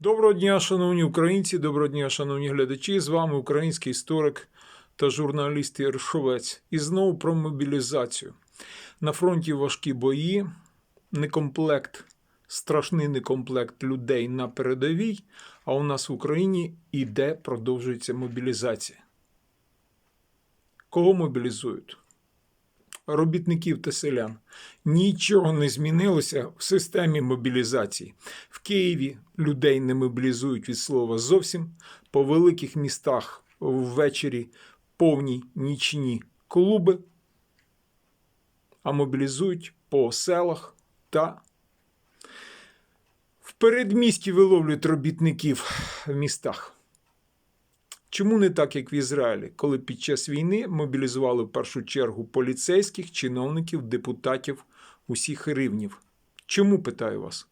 Доброго дня, шановні українці, доброго дня, шановні глядачі. З вами український історик та журналіст Єршовець. І знову про мобілізацію. На фронті важкі бої, некомплект, страшний некомплект людей на передовій, а у нас в Україні іде, продовжується мобілізація. Кого мобілізують? Робітників та селян. Нічого не змінилося в системі мобілізації. В Києві людей не мобілізують від слова зовсім. По великих містах ввечері повні нічні клуби, а мобілізують по селах та в передмісті виловлюють робітників в містах. Чому не так, як в Ізраїлі, коли під час війни мобілізували в першу чергу поліцейських, чиновників, депутатів усіх рівнів? Чому питаю вас?